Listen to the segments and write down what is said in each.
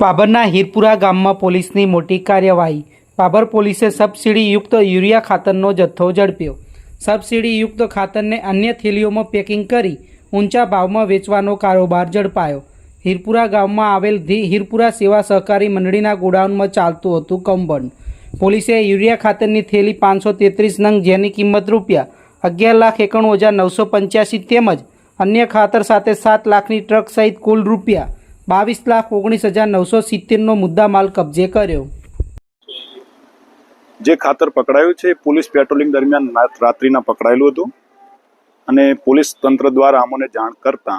પાભરના હીરપુરા ગામમાં પોલીસની મોટી કાર્યવાહી. પાભર પોલીસે સબસિડીયુક્ત યુરિયા ખાતરનો જથ્થો ઝડપ્યો. સબસિડીયુક્ત ખાતરને અન્ય થેલીઓમાં પેકિંગ કરી ઊંચા ભાવમાં વેચવાનો કારોબાર ઝડપાયો. હીરપુરા ગામમાં આવેલ ધી હીરપુરા સેવા સહકારી મંડળીના ગોડાઉનમાં ચાલતું હતું કમ્બાઉન્ડ પોલીસે યુરિયા ખાતરની થેલી પાંચસો તેત્રીસ નંગ જેની કિંમત રૂપિયા અગિયાર લાખ એકાણું હજાર નવસો પંચ્યાસી તેમજ અન્ય ખાતર સાથે સાત લાખની ટ્રક સહિત કુલ રૂપિયા બાવીસ લાખ ઓગણીસ હજાર નવસો સિત્તેરનો મુદ્દામાલ કબજે કર્યો. જે ખાતર પકડાયું છે પોલીસ પેટ્રોલિંગ દરમિયાન રાત્રિના પકડાયેલું હતું. અને પોલીસ તંત્ર દ્વારા અમોને જાણ કરતા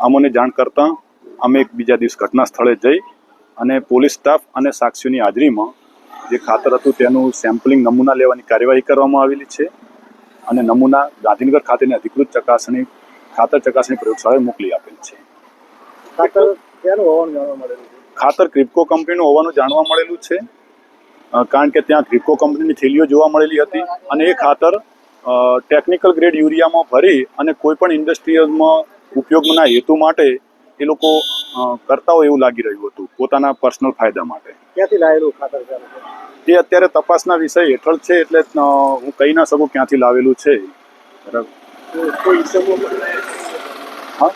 અમોને જાણ કરતા અમે એક બીજા દિવસ ઘટના સ્થળે જઈ અને પોલીસ સ્ટાફ અને સાક્ષીઓની હાજરીમાં જે ખાતર હતું તેનું સેમ્પલિંગ નમૂના લેવાની કાર્યવાહી કરવામાં આવેલી છે અને નમૂના ગાંધીનગર ખાતેની અધિકૃત ચકાસણી ખાતર ચકાસણી પ્રયોગશાળાએ મોકલી આપેલ છે. ખાતર ક્યાંનું હોવાનું જાણવા મળેલું છે? ખાતર ક્રિપ્કો કંપનીનું હોવાનું જાણવા મળેલું છે. કારણ કે ત્યાં ક્રિપ્કો કંપનીની થેલીઓ જોવા મળેલી હતી અને એ ખાતર ટેકનિકલ ગ્રેડ યુરિયામાં ભરી અને કોઈ પણ ઇન્ડસ્ટ્રીયલમાં ઉપયોગના હેતુ માટે એ લોકો કરતા હોય એવું લાગી રહ્યું હતું પોતાના પર્સનલ ફાયદા માટે. ક્યાંથી લાવેલું ખાતર તે એ અત્યારે તપાસના વિષય હેઠળ છે એટલે હું કહી ના શકું ક્યાંથી લાવેલું છે બરાબર. હા?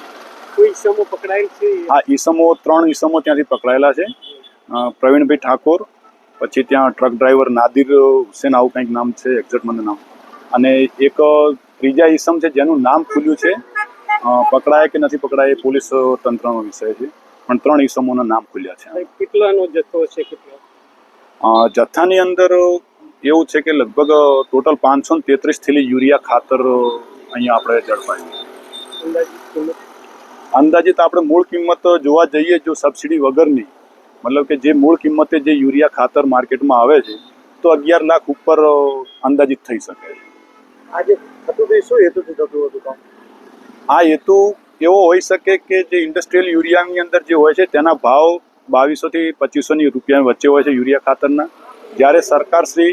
ઈસમો પકડાયેલ છે હા ઈસમો ત્રણ ઈસમો ત્યાંથી પકડાયેલા છે. પ્રવીણભાઈ ઠાકોર પછી ત્યાં ટ્રક ડ્રાઈવર નાદિર હુસેન આવું કંઈક નામ છે એક્ઝેક્ટ મને નામ. અને એક ત્રીજા ઈસમ છે જેનું નામ ખુલ્યું છે. પકડાય કે નથી પકડાય એ પોલીસ તંત્રનો વિષય છે. પણ ત્રણ ઈસમોના નામ ખુલ્યા છે. કેટલાનો જથ્થો છે કેટલો? જથ્થાની અંદર એવું છે કે લગભગ ટોટલ પાંચસો ને તેત્રીસ થેલી યુરિયા ખાતર અહીંયા આપણે ઝડપાયું અંદાજિત આપણે મૂળ કિંમત જોવા જઈએ જો સબસિડી વગરની મતલબ કે જે મૂળ કિંમતે જે યુરિયા ખાતર માર્કેટમાં આવે છે તો અગિયાર લાખ ઉપર અંદાજિત થઈ શકે. છે આજે થતું શું હેતુથી થતું હતું કામ? આ હેતુ એવો હોઈ શકે કે જે ઇન્ડસ્ટ્રીયલ યુરિયાની અંદર જે હોય છે તેના ભાવ બાવીસોથી પચીસોની રૂપિયા વચ્ચે હોય છે યુરિયા ખાતરના. જ્યારે સરકારશ્રી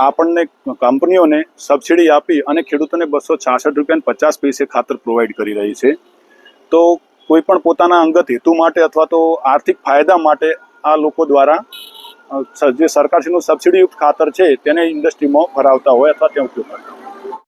આપણને કંપનીઓને સબસિડી આપી અને ખેડૂતોને બસો છાસઠ રૂપિયા પચાસ પૈસે ખાતર પ્રોવાઈડ કરી રહી છે તો કોઈ પણ પોતાના અંગત હેતુ માટે અથવા તો આર્થિક ફાયદા માટે આ લોકો દ્વારા જે સરકારશ્રીનું સબસિડીયુક્ત ખાતર છે, તેને ઇન્ડસ્ટ્રીમાં ભરાવતા હોય અથવા ત્યાં ઉપયોગ કરતા હોય